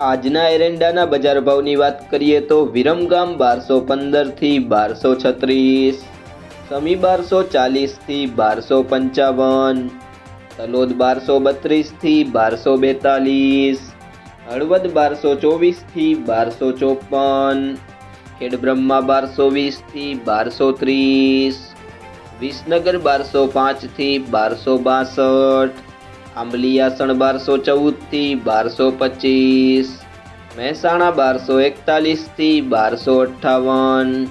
આજના એરંડાના બજાર ભાવની વાત કરીએ તો વિરમગામ બારસો પંદરથી બારસો છત્રીસ, સમી બારસો ચાલીસથી બારસો પંચાવન, તલોદ બારસો બત્રીસથી બારસો બેતાલીસ, હળવદ બારસો ચોવીસથી બારસો ચોપન, ખેડબ્રહ્મા બારસો વીસથી બારસો ત્રીસ, વિસનગર બારસો પાંચથી બારસો બાસઠ આંબલિયાસણ બારસો ચૌદથી બારસો પચીસ. મહેસાણા બારસો એકતાલીસથી બારસો અઠ્ઠાવન.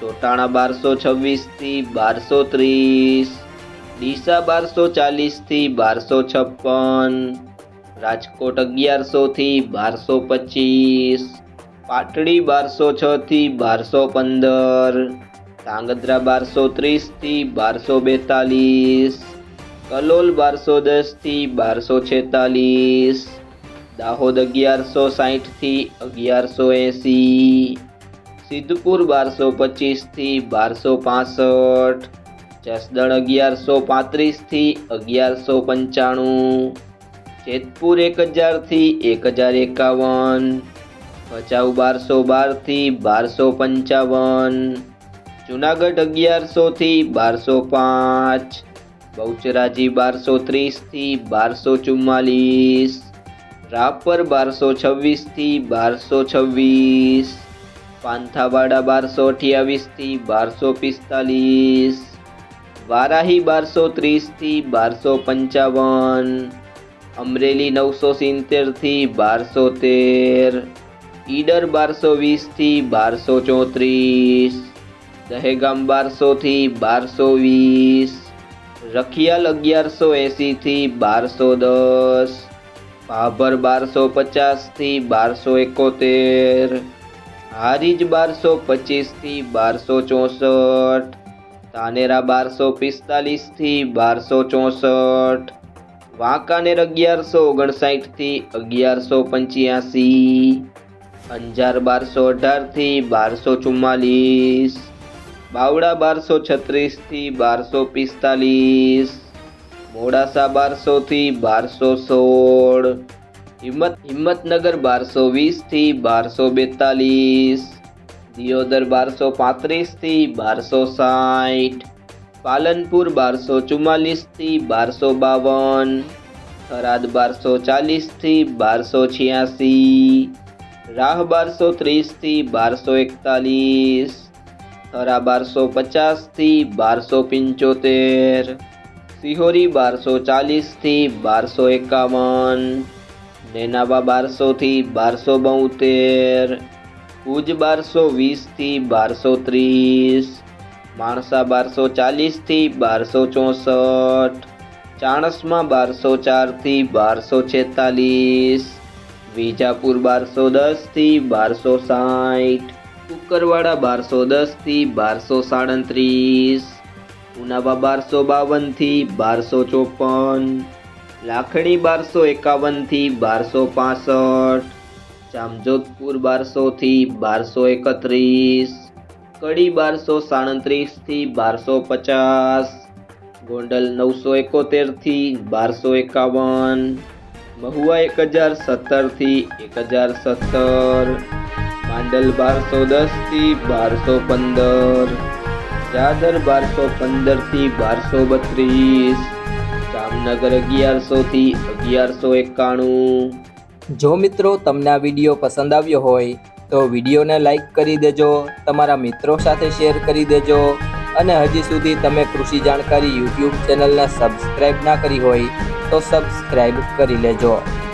ચોટાણા બારસો છવ્વીસથી બારસો ત્રીસ. ડીસા બારસો ચાલીસથી બારસો છપ્પન. રાજકોટ અગિયારસોથી બારસો પચીસ. પાટડી બારસો છથી બારસો પંદર. ધાંગધ્રા બારસો ત્રીસથી બારસો બેતાલીસ. કલોલ બારસો દસથી બારસો છેતાલીસ. દાહોદ અગિયારસો સાહીઠથી અગિયારસો એંસી. સિદ્ધપુર બારસો પચીસથી બારસો પાસઠ. જસદણ અગિયારસો પાંત્રીસથી અગિયારસો પંચાણું. જેતપુર એક હજારથી એક હજાર એકાવન. ભચાઉ બારસો બારથી બારસો પંચાવન. જુનાગઢ અગિયારસોથી બારસો પાંચ. બહુચરાજી બારસો ત્રીસથી બારસો ચુમ્માલીસ. રાપર બારસો છવ્વીસથી બારસો છવ્વીસ. પાંથાવાડા બારસો અઠ્યાવીસથી બારસો પિસ્તાલીસ. વારાહી બારસો ત્રીસથી બારસો પંચાવન. અમરેલી નવસો સિત્તેરથી બારસો તેર. ઈડર બારસો વીસથી બારસો ચોત્રીસ. દહેગામ બારસોથી બારસો વીસ. રખિયાલ અગિયારસો એંસીથી બારસો દસ, ભાભર બારસો પચાસથી બારસો એકોતેર, હારીજ બારસો પચીસથી બારસો ચોસઠ તાનેરા બારસો પિસ્તાલીસથી બારસો ચોસઠ, વાંકાનેર અગિયારસો ઓગણસાઠથી અગિયારસો પંચ્યાસી, અંજાર બારસો અઢારથી બારસો ચુમ્માલીસ બાવડા બારસો છત્રીસથી બારસો પિસ્તાલીસ. મોડાસા બારસોથી બારસો સોળ. હિંમત, હિંમતનગર બારસો વીસથી બારસો બેતાલીસ. દિયોદર બારસો પાંત્રીસથી બારસો સાઠ. પાલનપુર બારસો ચુમ્માલીસથી બારસો બાવન. થરાદ બારસો ચાલીસથી બારસો છ્યાસી. રાહ બારસો ત્રીસથી બારસો એકતાલીસ. થરા બારસો પચાસથી બારસો પંચોતેર. સિહોરી બારસો ચાલીસથી બારસો એકાવન. નેનાબા બારસોથી બારસો બોતેર. ભુજ બારસો વીસથી બારસો ત્રીસ. માણસા બારસો ચાલીસથી બારસો ચોસઠ. ચાણસમાં બારસો ચારથી બારસો છેતાલીસ. વિજાપુર બારસો દસથી બારસો સાઠ. કુકરવાડા બારસો દસથી બારસો સાડત્રીસ ઉનાવા બારસો બાવનથી બારસો ચોપન, લાખણી બારસો એકાવનથી બારસો પાસઠ, જામજોધપુર બારસોથી બારસો એકત્રીસ, કડી બારસો સાડત્રીસથી બારસો પચાસ, ગોંડલ નવસો એકોતેરથી બારસો એકાવન, મહુવા એક હજાર સત્તરથી એક હજાર સત્તર માંડલ બારસો દસથી બારસો પંદર. દાદર બારસો પંદરથી બારસો બત્રીસ. જામનગર અગિયારસોથી અગિયારસો એકાણું. જો મિત્રો તમને આ વીડિયો પસંદ આવ્યો હોય, તો વિડીયોને લાઈક કરી દેજો, તમારા મિત્રો સાથે શેર કરી દેજો, અને હજી સુધી તમે કૃષિ જાણકારી યુટ્યુબ ચેનલને સબસ્ક્રાઈબ ના કરી હોય, તો સબસ્ક્રાઈબ કરી લેજો.